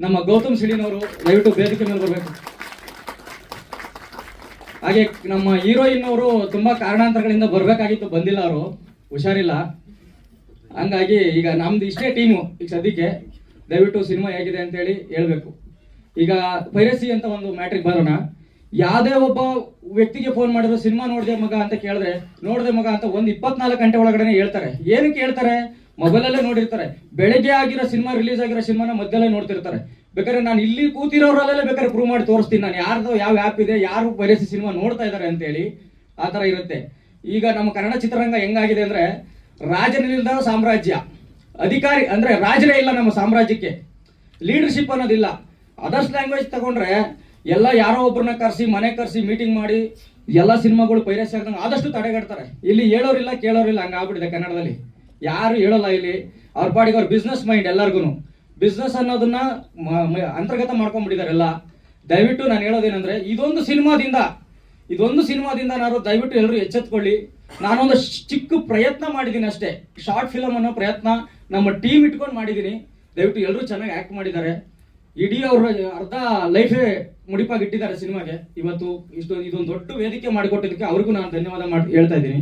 ನಮ್ಮ ಗೌತಮ್ ಸಿಡಿನವರು ದಯವಿಟ್ಟು ವೇದಿಕೆ ಮೇಲೆ ಬರಬೇಕು. ಹಾಗೆ ನಮ್ಮ ಹೀರೋಯಿನ್ ಅವರು ತುಂಬಾ ಕಾರಣಾಂತರಗಳಿಂದ ಬರಬೇಕಾಗಿತ್ತು, ಬಂದಿಲ್ಲ ಅವರು. ಹುಷಾರಿಲ್ಲ. ಹಂಗಾಗಿ ಈಗ ನಮ್ದು ಇಷ್ಟೇ ಟೀಮು ಈಗ ಸದ್ಯಕ್ಕೆ. ದಯವಿಟ್ಟು ಸಿನಿಮಾ ಹೇಗಿದೆ ಅಂತೇಳಿ ಹೇಳ್ಬೇಕು. ಈಗ ಪೈರಸಿ ಅಂತ ಒಂದು ಮ್ಯಾಟ್ರಿಕ್ ಬರೋಣ. ಯಾವುದೇ ಒಬ್ಬ ವ್ಯಕ್ತಿಗೆ ಫೋನ್ ಮಾಡಿದ್ರು, ಸಿನಿಮಾ ನೋಡಿದೆ ಮಗ ಅಂತ ಕೇಳಿದ್ರೆ ನೋಡಿದೆ ಮಗ ಅಂತ ಒಂದು ಇಪ್ಪತ್ನಾಲ್ಕು ಗಂಟೆ ಒಳಗಡೆ ಹೇಳ್ತಾರೆ. ಏನಕ್ಕೆ ಹೇಳ್ತಾರೆ? ಮೊಬೈಲಲ್ಲೇ ನೋಡಿರ್ತಾರೆ. ಬೆಳಗ್ಗೆ ಆಗಿರೋ ಸಿನಿಮಾ ರಿಲೀಸ್ ಆಗಿರೋ ಸಿನಿಮಾನ ಮಧ್ಯಲ್ಲೇ ನೋಡ್ತಿರ್ತಾರೆ. ಬೇಕಾದ್ರೆ ನಾನು ಇಲ್ಲಿ ಕೂತಿರೋರಲ್ಲೇ ಬೇಕಾದ್ರೆ ಪ್ರೂವ್ ಮಾಡಿ ತೋರಿಸ್ತೀನಿ. ನಾನು ಯಾರ್ದು ಯಾವ ಆ್ಯಪ್ ಇದೆ, ಯಾರು ಬಯಸಿ ಸಿನಿಮಾ ನೋಡ್ತಾ ಇದ್ದಾರೆ ಅಂತೇಳಿ ಆ ಥರ ಇರುತ್ತೆ. ಈಗ ನಮ್ಮ ಕನ್ನಡ ಚಿತ್ರರಂಗ ಹೆಂಗಾಗಿದೆ ಅಂದರೆ ರಾಜನಿಲ್ಲದ ಸಾಮ್ರಾಜ್ಯ. ಅಧಿಕಾರಿ ಅಂದರೆ ರಾಜನೇ ಇಲ್ಲ ನಮ್ಮ ಸಾಮ್ರಾಜ್ಯಕ್ಕೆ. ಲೀಡರ್ಶಿಪ್ ಅನ್ನೋದಿಲ್ಲ. ಅದರ್ಸ್ ಲ್ಯಾಂಗ್ವೇಜ್ ತಗೊಂಡ್ರೆ ಎಲ್ಲ ಯಾರೋ ಒಬ್ಬರನ್ನ ಕರೆಸಿ, ಮನೆ ಕರೆಸಿ ಮೀಟಿಂಗ್ ಮಾಡಿ ಎಲ್ಲ ಸಿನಿಮಾಗಳು ಪೈರಸಿ ಆಗ್ದಂಗೆ ಆದಷ್ಟು ತಡೆಗಟ್ತಾರೆ. ಇಲ್ಲಿ ಹೇಳೋರಿಲ್ಲ, ಕೇಳೋರಿಲ್ಲ, ಹಂಗಾಗ್ಬಿಟ್ಟಿದೆ ಕನ್ನಡದಲ್ಲಿ. ಯಾರು ಹೇಳೋಲ್ಲ ಇಲ್ಲಿ. ಅವ್ರ ಪಾಡಿಗೆ ಅವ್ರ ಬಿಸ್ನೆಸ್ ಮೈಂಡ್ ಎಲ್ಲರಿಗೂ ಬಿಸ್ನೆಸ್ ಅನ್ನೋದನ್ನ ಅಂತರ್ಗತ ಮಾಡ್ಕೊಂಡ್ಬಿಟ್ಟಿದ್ದಾರೆ ಎಲ್ಲ. ದಯವಿಟ್ಟು ನಾನು ಹೇಳೋದೇನಂದ್ರೆ, ಇದೊಂದು ಸಿನಿಮಾದಿಂದ ಇದೊಂದು ಸಿನಿಮಾದಿಂದ ನಾನು ದಯವಿಟ್ಟು ಎಲ್ಲರೂ ಎಚ್ಚೆತ್ಕೊಳ್ಳಿ. ನಾನೊಂದು ಚಿಕ್ಕ ಪ್ರಯತ್ನ ಮಾಡಿದ್ದೀನಿ ಅಷ್ಟೇ. ಶಾರ್ಟ್ ಫಿಲಮ್ ಅನ್ನೋ ಪ್ರಯತ್ನ ನಮ್ಮ ಟೀಮ್ ಇಟ್ಕೊಂಡು ಮಾಡಿದ್ದೀನಿ. ದಯವಿಟ್ಟು ಎಲ್ಲರೂ ಚೆನ್ನಾಗಿ ಆ್ಯಕ್ಟ್ ಮಾಡಿದ್ದಾರೆ. ಇಡೀ ಅವ್ರ ಅರ್ಧ ಲೈಫೇ ಮುಡಿಪಾಗಿಟ್ಟಿದ್ದಾರೆ ಸಿನಿಮಾಗೆ. ಇವತ್ತು ಇಷ್ಟು ಇದೊಂದು ದೊಡ್ಡ ವೇದಿಕೆ ಮಾಡಿಕೊಟ್ಟಿದ್ದಕ್ಕೆ ಅವ್ರಿಗೂ ನಾನು ಧನ್ಯವಾದ ಮಾಡಿ, ಹೇಳ್ತಾ ಇದ್ದೀನಿ.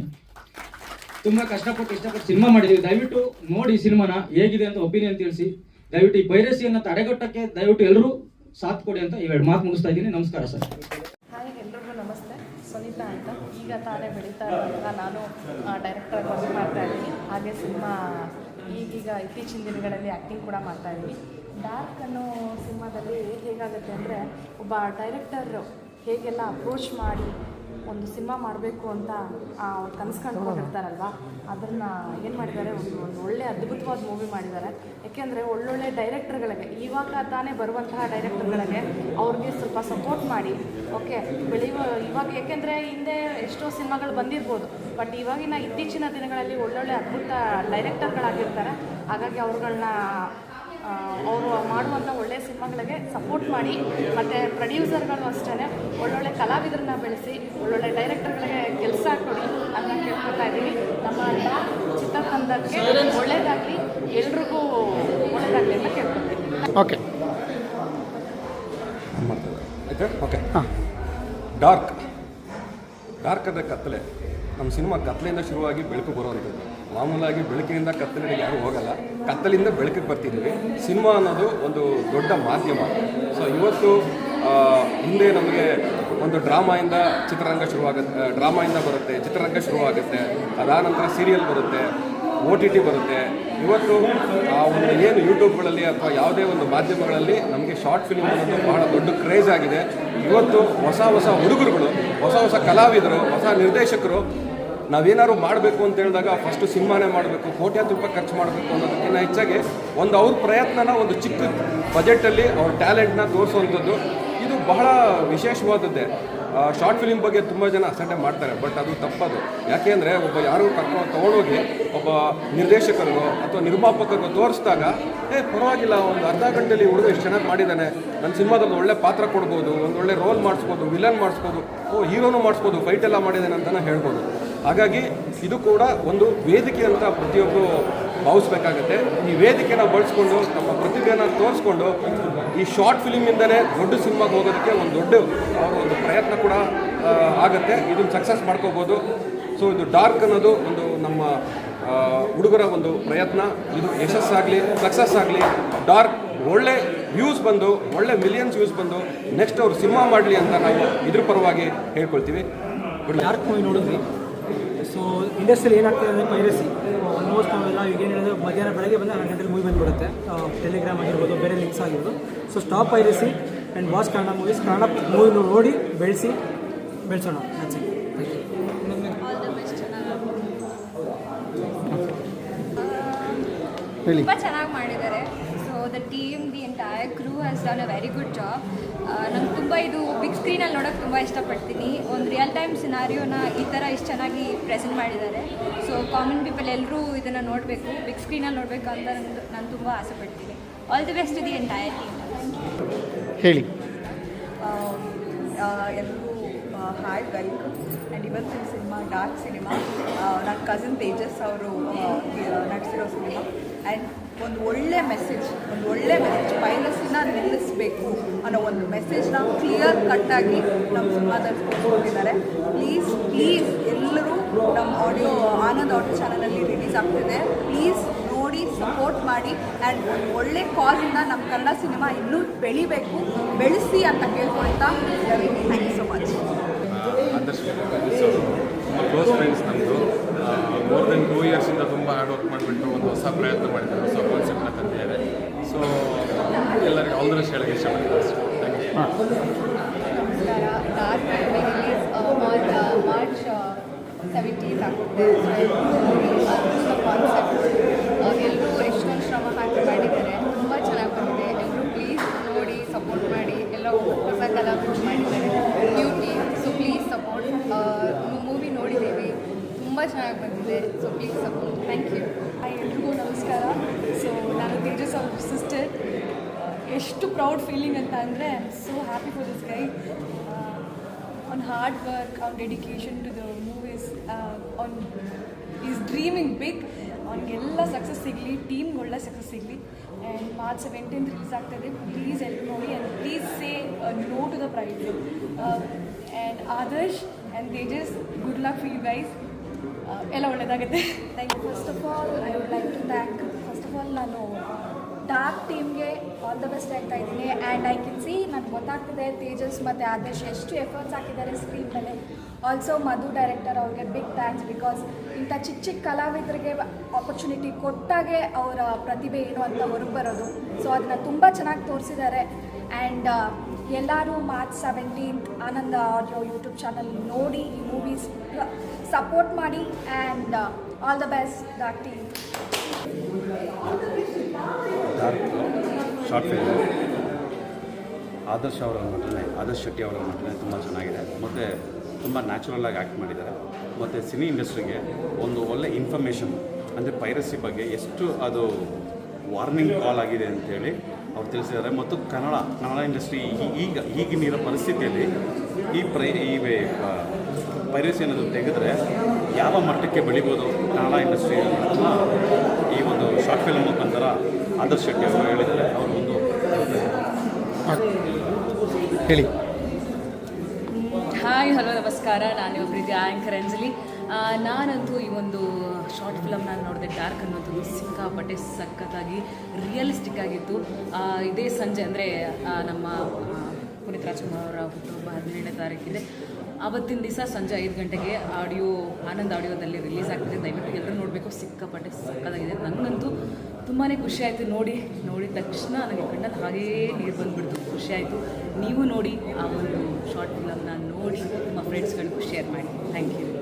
ತುಂಬಾ ಕಷ್ಟಪಟ್ಟು ಇಷ್ಟಪಟ್ಟು ಸಿನಿಮಾ ಮಾಡಿದೀವಿ. ದಯವಿಟ್ಟು ನೋಡಿ ಸಿನಿಮಾನ ಹೇಗಿದೆ ಅಂತ ಒಪಿನಿಯನ್ ತಿಳಿಸಿ. ದಯವಿಟ್ಟು ಈ ಪೈರಸಿಯನ್ನ ತಡೆಗಟ್ಟಕ್ಕೆ ದಯವಿಟ್ಟು ಎಲ್ಲರೂ ಸಾಥ್ ಕೊಡಿ ಅಂತ ಎರಡು ಮಾತು ಮುಗಿಸ್ತಾ ಇದ್ದೀನಿ. ನಮಸ್ಕಾರ ಸರ್. ಹಾಯ್ ನಮಸ್ತೆ. ಸುನೀತಾ ಅಂತ. ಈಗ ತಾನೇ ಬೆಳೀತಾ ಇರೋದ್ರಿಂದ ನಾನು ಡೈರೆಕ್ಟರ್ ವರ್ಕ್ ಮಾಡ್ತಾ ಇದ್ದೀನಿ. ಹಾಗೆ ಸಿನಿಮಾ ಈಗೀಗ ಇತ್ತೀಚಿನ ದಿನಗಳಲ್ಲಿ ಆ್ಯಕ್ಟಿಂಗ್ ಕೂಡ ಮಾಡ್ತಾ ಇದ್ದೀನಿ. ಡಾರ್ಕ್ ಅನ್ನೋ ಸಿನಿಮಾದಲ್ಲಿ ಹೇಗಾಗುತ್ತೆ ಅಂದರೆ, ಒಬ್ಬ ಡೈರೆಕ್ಟರ್ ಹೇಗೆಲ್ಲ ಅಪ್ರೋಚ್ ಮಾಡಿ ಒಂದು ಸಿನಿಮಾ ಮಾಡಬೇಕು ಅಂತ ಅವ್ರು ಕಂಡುಕೊಂಡಿರ್ತಾರಲ್ವ ಅದನ್ನು ಏನು ಮಾಡಿದ್ದಾರೆ? ಒಂದು ಒಂದು ಒಳ್ಳೆ ಅದ್ಭುತವಾದ ಮೂವಿ ಮಾಡಿದ್ದಾರೆ. ಯಾಕೆಂದರೆ ಒಳ್ಳೊಳ್ಳೆ ಡೈರೆಕ್ಟರ್ಗಳಿಗೆ ಇವಾಗ ತಾನೇ ಬರುವಂತಹ ಡೈರೆಕ್ಟರ್ಗಳಿಗೆ ಅವ್ರಿಗೆ ಸ್ವಲ್ಪ ಸಪೋರ್ಟ್ ಮಾಡಿ ಓಕೆ ಬೆಳೆಯುವ, ಇವಾಗ ಏಕೆಂದರೆ ಹಿಂದೆ ಎಷ್ಟೋ ಸಿನಿಮಾಗಳು ಬಂದಿರ್ಬೋದು ಬಟ್ ಇವಾಗಿನ ಇತ್ತೀಚಿನ ದಿನಗಳಲ್ಲಿ ಒಳ್ಳೊಳ್ಳೆ ಅದ್ಭುತ ಡೈರೆಕ್ಟರ್ಗಳಾಗಿರ್ತಾರೆ ಹಾಗಾಗಿ ಅವ್ರುಗಳನ್ನ ಅವರು ಮಾಡುವಂಥ ಒಳ್ಳೆಯ ಸಿನಿಮಾಗಳಿಗೆ ಸಪೋರ್ಟ್ ಮಾಡಿ ಮತ್ತು ಪ್ರೊಡ್ಯೂಸರ್ಗಳು ಅಷ್ಟೇ ಒಳ್ಳೊಳ್ಳೆ ಕಲಾವಿದರನ್ನ ಬೆಳೆಸಿ ಒಳ್ಳೊಳ್ಳೆ ಡೈರೆಕ್ಟರ್ಗಳಿಗೆ ಕೆಲಸ ಕೊಡಿ ಅಂತ ಕೇಳ್ಕೊತಾ ಇದ್ದೀವಿ. ನಮ್ಮ ಚಿತ್ರತಂಡಕ್ಕೆ ಒಳ್ಳೆಯದಾಗಲಿ ಎಲ್ರಿಗೂ ಒಳ್ಳೆಯದಾಗಲಿ ಅಂತ ಕೇಳ್ಕೊಳ್ತೀನಿ ಓಕೆ ಓಕೆ ಹಾಂ. ಡಾರ್ಕ್ ಡಾರ್ಕ್ ಅಂದರೆ ಕತ್ತಲೆ. ನಮ್ಮ ಸಿನಿಮಾ ಕತ್ತಲೆಯಿಂದ ಶುರುವಾಗಿ ಬೆಳಕು ಬರುವಂಥದ್ದು. ಮಾಮೂಲಾಗಿ ಬೆಳಕಿನಿಂದ ಕತ್ತಲೆಗೆ ಯಾರೂ ಹೋಗಲ್ಲ. ಕತ್ತಲಿಂದ ಬೆಳಕಿಗೆ ಬರ್ತಿದ್ದೀವಿ. ಸಿನಿಮಾ ಅನ್ನೋದು ಒಂದು ದೊಡ್ಡ ಮಾಧ್ಯಮ. ಸೊ ಇವತ್ತು ಹಿಂದೆ ನಮಗೆ ಒಂದು ಡ್ರಾಮಾಯಿಂದ ಚಿತ್ರರಂಗ ಶುರುವಾಗುತ್ತೆ ಡ್ರಾಮಾಯಿಂದ ಬರುತ್ತೆ, ಚಿತ್ರರಂಗ ಶುರುವಾಗುತ್ತೆ. ಅದಾದ ನಂತರ ಸೀರಿಯಲ್ ಬರುತ್ತೆ ಓ ಟಿ ಟಿ ಬರುತ್ತೆ. ಇವತ್ತು, ಆ ಒಂದು ಏನು ಯೂಟ್ಯೂಬ್ಗಳಲ್ಲಿ ಅಥವಾ ಯಾವುದೇ ಒಂದು ಮಾಧ್ಯಮಗಳಲ್ಲಿ ನಮಗೆ ಶಾರ್ಟ್ ಫಿಲ್ಮ್ ಅನ್ನೋದು ಬಹಳ ದೊಡ್ಡ ಕ್ರೇಜ್ ಆಗಿದೆ. ಇವತ್ತು ಹೊಸ ಹೊಸ ಹುಡುಗರುಗಳು, ಹೊಸ ಹೊಸ ಕಲಾವಿದರು, ಹೊಸ ನಿರ್ದೇಶಕರು ನಾವೇನಾದ್ರು ಮಾಡಬೇಕು ಅಂತ ಹೇಳಿದಾಗ ಫಸ್ಟ್ ಸಿನಿಮಾನೇ ಮಾಡಬೇಕು, ಕೋಟ್ಯಾಂತರ ರೂಪಾಯಿ ಖರ್ಚು ಮಾಡಬೇಕು ಅನ್ನೋದಕ್ಕಿಂತ ಹೆಚ್ಚಾಗಿ ಒಂದು ಅವ್ರ ಪ್ರಯತ್ನನ ಒಂದು ಚಿಕ್ಕ ಬಜೆಟಲ್ಲಿ ಅವ್ರ ಟ್ಯಾಲೆಂಟ್ನ ತೋರಿಸುವಂಥದ್ದು ಇದು ಬಹಳ ವಿಶೇಷವಾದದ್ದೇ. ಶಾರ್ಟ್ ಫಿಲಿಮ್ ಬಗ್ಗೆ ತುಂಬ ಜನ ಅಸಡ್ಡೆ ಮಾಡ್ತಾರೆ ಬಟ್ ಅದು ತಪ್ಪದು. ಯಾಕೆ ಅಂದರೆ ಒಬ್ಬ ಯಾರು ಕರ್ಕೊಂಡು ತೊಗೊಂಡೋಗಿ ಒಬ್ಬ ನಿರ್ದೇಶಕರಿಗೋ ಅಥವಾ ನಿರ್ಮಾಪಕರಿಗೋ ತೋರಿಸಿದಾಗ, ಏ, ಪರವಾಗಿಲ್ಲ, ಒಂದು ಅರ್ಧ ಗಂಟೆಯಲ್ಲಿ ಹುಡುಗ ಎಷ್ಟು ಚೆನ್ನಾಗಿ ಮಾಡಿದ್ದಾನೆ ನನ್ನ ಸಿನಿಮಾದಲ್ಲಿ ಒಳ್ಳೆ ಪಾತ್ರ ಕೊಡ್ಬೋದು, ಒಂದು ಒಳ್ಳೆ ರೋಲ್ ಮಾಡಿಸ್ಬೋದು ವಿಲನ್ ಮಾಡಿಸ್ಬೋದು, ಓ ಹೀರೋನು ಮಾಡಿಸ್ಬೋದು ಫೈಟ್ ಎಲ್ಲ ಮಾಡಿದ್ದಾನೆ ಅಂತಲೇ ಹೇಳ್ಬೋದು. ಹಾಗಾಗಿ ಇದು ಕೂಡ ಒಂದು ವೇದಿಕೆ ಅಂತ ಪ್ರತಿಯೊಬ್ಬರು ಭಾವಿಸ್ಬೇಕಾಗತ್ತೆ ಈ ವೇದಿಕೆನ ಬಳಸ್ಕೊಂಡು, ನಮ್ಮ ಪ್ರತಿಭೆಯನ್ನು ತೋರಿಸ್ಕೊಂಡು, ಈ ಶಾರ್ಟ್ ಫಿಲಿಮಿಂದನೇ ದೊಡ್ಡ ಸಿನಿಮಾಗೆ ಹೋಗೋದಕ್ಕೆ ಒಂದು ದೊಡ್ಡ, ಒಂದು ಪ್ರಯತ್ನ ಕೂಡ ಆಗುತ್ತೆ. ಇದನ್ನು ಸಕ್ಸಸ್ ಮಾಡ್ಕೋಬೋದು. ಸೊ ಇದು ಡಾರ್ಕ್ ಅನ್ನೋದು ಒಂದು ನಮ್ಮ ಹುಡುಗರ ಒಂದು ಪ್ರಯತ್ನ. ಇದು ಯಶಸ್ಸಾಗಲಿ ಸಕ್ಸಸ್ ಆಗಲಿ ಡಾರ್ಕ್ ಒಳ್ಳೆ ವ್ಯೂಸ್ ಬಂದು, ಒಳ್ಳೆ ಮಿಲಿಯನ್ಸ್ ವ್ಯೂಸ್ ಬಂದು ನೆಕ್ಸ್ಟ್ ಅವರು ಸಿನಿಮಾ ಮಾಡಲಿ ಅಂತ ನಾವು ಇದ್ರ ಪರವಾಗಿ ಹೇಳ್ಕೊಳ್ತೀವಿ. ಡಾರ್ಕ್ ಮೂವಿ ನೋಡಿದ್ವಿ. ಸೊ ಇಂಡಸ್ಟ್ರಿಯಲ್ಲಿ ಏನಾಗ್ತದೆ ಅಂದರೆ ಪೈರಸಿ ಆಲ್ಮೋಸ್ಟ್ ನಾವೆಲ್ಲ ಈಗ ಏನು ಹೇಳಿದ್ರೆ ಮಧ್ಯಾಹ್ನ ಬೆಳಗ್ಗೆ ಬಂದು ಹನ್ನೆರಡು ಗಂಟೆಲಿ ಮೂವಿ ಬಂದುಬಿಡುತ್ತೆ. ಟೆಲಿಗ್ರಾಮ್ ಆಗಿರ್ಬೋದು ಬೇರೆ ಲಿಂಕ್ಸ್ ಆಗಿರ್ಬೋದು. So stop piracy and watch Kannada movies Kannada movie ನೋಡಿ ಬೆಳೆಸಿ ಬೆಳೆಸೋಣ. ತುಂಬ ಚೆನ್ನಾಗಿ ಮಾಡಿದ್ದಾರೆ. So the team the entire crew has done a very good job ನಂಗೆ ತುಂಬ ಇದು ಬಿಗ್ ಸ್ಕ್ರೀನಲ್ಲಿ ನೋಡೋಕೆ ತುಂಬ ಇಷ್ಟಪಡ್ತೀನಿ. ಒಂದು ರಿಯಲ್ ಟೈಮ್ ಸಿನಾರಿಯೋನ ಈ ಥರ ಇಷ್ಟು ಚೆನ್ನಾಗಿ ಪ್ರೆಸೆಂಟ್ ಮಾಡಿದ್ದಾರೆ. ಸೊ ಕಾಮನ್ ಪೀಪಲ್ ಎಲ್ಲರೂ ಇದನ್ನು ನೋಡಬೇಕು ಬಿಗ್ ಸ್ಕ್ರೀನಲ್ಲಿ ನೋಡಬೇಕು ಅಂತ ನಂದು ನಾನು ತುಂಬ ಆಸೆ ಪಡ್ತೀನಿ. All the best the entire team ಹೇಳಿ. ಎಲ್ಲರೂ ಹಾಯ್ ವೆಲ್ಕಮ್ ಆ್ಯಂಡ್ ಇವತ್ತಿನ ಸಿನಿಮಾ ಡಾರ್ಕ್ ಸಿನಿಮಾ ನನ್ನ ಕಸಿನ್ ತೇಜಸ್ ಅವರು ನಡೆಸಿರೋ ಸಿನಿಮಾ ಆ್ಯಂಡ್ ಒಂದು ಒಳ್ಳೆ ಮೆಸೇಜ್ ಒಂದು ಒಳ್ಳೆ ಮೆಸೇಜ್ ಪೈರಸಿನ ನಿಲ್ಲಿಸಬೇಕು ಅನ್ನೋ ಒಂದು ಮೆಸೇಜ್ನ ಕ್ಲಿಯರ್ ಕಟ್ಟಾಗಿ ನಮ್ಮ ಸಿನಿಮಾದಲ್ಲಿ ಪ್ಲೀಸ್ ಪ್ಲೀಸ್ ಎಲ್ಲರೂ ನಮ್ಮ ಆಡಿಯೋ ಆನಂದ್ ಆಡಿಯೋ ಚಾನಲಲ್ಲಿ ರಿಲೀಸ್ ಆಗ್ತಿದೆ. ಪ್ಲೀಸ್ ನೋಡಿ ಸಪೋರ್ಟ್ ಮಾಡಿ ಆ್ಯಂಡ್ ಒಂದು ಒಳ್ಳೆ ಕಾಸಿಂದ ನಮ್ಮ ಕನ್ನಡ ಸಿನಿಮಾ ಇನ್ನೂ ಬೆಳಿಬೇಕು, ಬೆಳೆಸಿ ಅಂತ ಕೇಳ್ಕೊಳ್ತಾ thank you so much Adarsh so ತುಂಬ ಕ್ಲೋಸ್ ಫ್ರೆಂಡ್ಸ್ ನಮ್ಮದು ಮೋರ್ ದೆನ್ ಟೂ ಇಯರ್ಸಿಂದ ತುಂಬ ಮಾಡಿಬಿಟ್ಟು ಒಂದು ಹೊಸ ಪ್ರಯತ್ನ ಮಾಡಿದ್ದಾರೆ. ಹೊಸ ಕಾನ್ಸೆಪ್ಟ್ನ ತಂದಿದ್ದಾರೆ. ಸೊ ಎಲ್ಲರಿಗೂ ಆಲ್ ದ ಬೆಸ್ಟ್ ಹೇಳಕ್ಕೆ ಇಷ್ಟಪಡ್ತೀನಿ. ಥ್ಯಾಂಕ್ ಯು ಮಾರ್ಚ್ ಸೆವೆಂಟೀನ್ ಆಗ್ತಿದೆ ಕಾನ್ಸೆಪ್ಟ್ ಎಲ್ಲರೂ ಎಷ್ಟೊಂದು ಶ್ರಮ ಹಾಕಿ ಮಾಡಿದ್ದಾರೆ ತುಂಬ ಚೆನ್ನಾಗಿ ಬಂದಿದೆ ಎಲ್ಲರೂ ಪ್ಲೀಸ್ ನೋಡಿ ಸಪೋರ್ಟ್ ಮಾಡಿ ಎಲ್ಲ ಹೊಸ ಕಲಾವಿದರು ಮಾಡಿದ್ದಾರೆ new team so please support movie ನೋಡಿದ್ದೀವಿ ತುಂಬ ಚೆನ್ನಾಗಿ ಬಂದಿದೆ so please support thank you ಎಲ್ರಿಗೂ ನಮಸ್ಕಾರ ಸೊ ನಾನು ತೇಜಸ್ ಅವ್ರ ಸಿಸ್ಟರ್ ಎಷ್ಟು ಪ್ರೌಡ್ ಫೀಲಿಂಗ್ ಅಂತ ಅಂದರೆ so happy for this guy on work, work on to to the uh, on is dreaming big ಅವ್ನಿಗೆಲ್ಲ success ಸಿಗಲಿ ಟೀಮ್ಗೆ ಒಳ್ಳೆ ಸಕ್ಸಸ್ ಸಿಗಲಿ. ಆ್ಯಂಡ್ ಮಾರ್ಚ್ ಸೆವೆಂಟೀನ್ತ್ ರಿಲೀಸ್ ಆಗ್ತದೆ. ಪ್ಲೀಸ್ ಎಲ್ಪ್ ನೋಡಿ and please say no to the price and Adarsh and Tejas good luck for guys ಎಲ್ಲ ಒಳ್ಳೆಯದಾಗುತ್ತೆ thank you first of all I would like to thank first of all ನಾನು dark ಟೀಮ್ಗೆ all the best ಹೇಳ್ತಾ ಇದ್ದೀನಿ. And I can C ನನಗೆ ಗೊತ್ತಾಗ್ತಿದೆ, ತೇಜಸ್ ಮತ್ತು ಆದೇಶ್ ಎಷ್ಟು ಎಫರ್ಟ್ಸ್ ಹಾಕಿದ್ದಾರೆ ಸ್ಕ್ರೀನ್ ಮೇಲೆ. ಆಲ್ಸೋ ಮಧು ಡೈರೆಕ್ಟರ್ ಅವ್ರಿಗೆ ಬಿಗ್ ಥ್ಯಾಂಕ್ಸ್ ಬಿಕಾಸ್ ಇಂಥ ಚಿಕ್ಕ ಚಿಕ್ಕ ಕಲಾವಿದರಿಗೆ ಆಪರ್ಚುನಿಟಿ ಕೊಟ್ಟಾಗೆ ಅವರ ಪ್ರತಿಭೆ ಏನು ಅಂತ ಹೊರಗೆ ಬರೋದು. ಸೊ ಅದನ್ನ ತುಂಬ ಚೆನ್ನಾಗಿ ತೋರಿಸಿದ್ದಾರೆ. ಆ್ಯಂಡ್ ಎಲ್ಲರೂ March seventeenth Anand audio YouTube channel ನೋಡಿ ಈ ಮೂವೀಸ್ ಸಪೋರ್ಟ್ ಮಾಡಿ. And all the best dark team short film Adarsh ಅವರ ನಟನೆ ಆದರ್ಶ್ ಶೆಟ್ಟಿ ಅವರ ನಟನೆ ತುಂಬ ಚೆನ್ನಾಗಿದೆ. ಮತ್ತು ತುಂಬ ನ್ಯಾಚುರಲ್ ಆಗಿ ಆ್ಯಕ್ಟ್ ಮಾಡಿದ್ದಾರೆ. ಮತ್ತು ಸಿನಿ ಇಂಡಸ್ಟ್ರಿಗೆ ಒಂದು ಒಳ್ಳೆ ಇನ್ಫಾರ್ಮೇಷನ್ ಅಂದರೆ ಪೈರಸಿ ಬಗ್ಗೆ ಎಷ್ಟು ಅದು ವಾರ್ನಿಂಗ್ ಕಾಲ್ ಆಗಿದೆ ಅಂತೇಳಿ ಅವ್ರು ತಿಳಿಸಿದ್ದಾರೆ. ಮತ್ತು ಕನ್ನಡ ಕನ್ನಡ ಇಂಡಸ್ಟ್ರಿ ಈಗ ಈಗಿನ ಪರಿಸ್ಥಿತಿಯಲ್ಲಿ ಈ ಪ್ರೈ, ಈ ಪೈರಸಿ ಅನ್ನೋದು ತೆಗೆದ್ರೆ ಯಾವ ಮಟ್ಟಕ್ಕೆ ಬೆಳಿಬೋದು ಕನ್ನಡ ಇಂಡಸ್ಟ್ರಿ ಅನ್ನೋದನ್ನ ಶಾರ್ಟ್ ಫಿಲ್ಮ್ ಮುಖಾಂತರ ಆದರ್ಶ್ ಶೆಟ್ಟಿ ಅವರು ಹೇಳಿದ್ದಾರೆ. ಅವರು ಒಂದು ಹೇಳಿ. ಹಾಯ್ ಹಲೋ ನಮಸ್ಕಾರ. ನಾನು ನಿಮ್ಮ ಪ್ರೀತಿ ಆ್ಯಂಕರ್ ಅಂಜಲಿ. ನಾನಂತೂ ಈ ಒಂದು ಶಾರ್ಟ್ ಫಿಲಮ್ ನಾನು ನೋಡಿದೆ ಡಾರ್ಕ್ ಅನ್ನೋದು ಸಿಕ್ಕಾಪಟ್ಟೆ ಸಖತ್ತಾಗಿ ರಿಯಲಿಸ್ಟಿಕ್ ಆಗಿತ್ತು. ಇದೇ ಸಂಜೆ ಅಂದರೆ ನಮ್ಮ ಪುನೀತ್ ರಾಜ್ಕುಮಾರ್ ಅವರ ಹುಟ್ಟುಹಬ್ಬ ಹದಿನೇಳನೇ ತಾರೀಕಿದೆ. ಆವತ್ತಿನ ದಿವಸ ಸಂಜೆ ಐದು ಗಂಟೆಗೆ ಆಡಿಯೋ, ಆನಂದ್ ಆಡಿಯೋದಲ್ಲಿ ರಿಲೀಸ್ ಆಗ್ತಿದೆ. ದಯವಿಟ್ಟು ಎಲ್ಲರೂ ನೋಡಬೇಕು. ಸಿಕ್ಕಾಪಟ್ಟೆ ಸಕ್ಕತ್ತಾಗಿದೆ. ನನಗಂತೂ ತುಂಬಾ ಖುಷಿ ಆಯಿತು. ನೋಡಿ, ನೋಡಿದ ತಕ್ಷಣ ನನಗೆ ಕಣ್ಣಲ್ಲಿ ಹಾಗೇ ನೀರು ಬಂದುಬಿಡ್ತು. ಖುಷಿ ಆಯಿತು. ನೀವು ನೋಡಿ ಆ ಒಂದು ಶಾರ್ಟ್ ಫಿಲಮ್ನ ನೋಡಿ, ನಿಮ್ಮ ಫ್ರೆಂಡ್ಸ್ಗಳಿಗೂ ಶೇರ್ ಮಾಡಿ. Thank you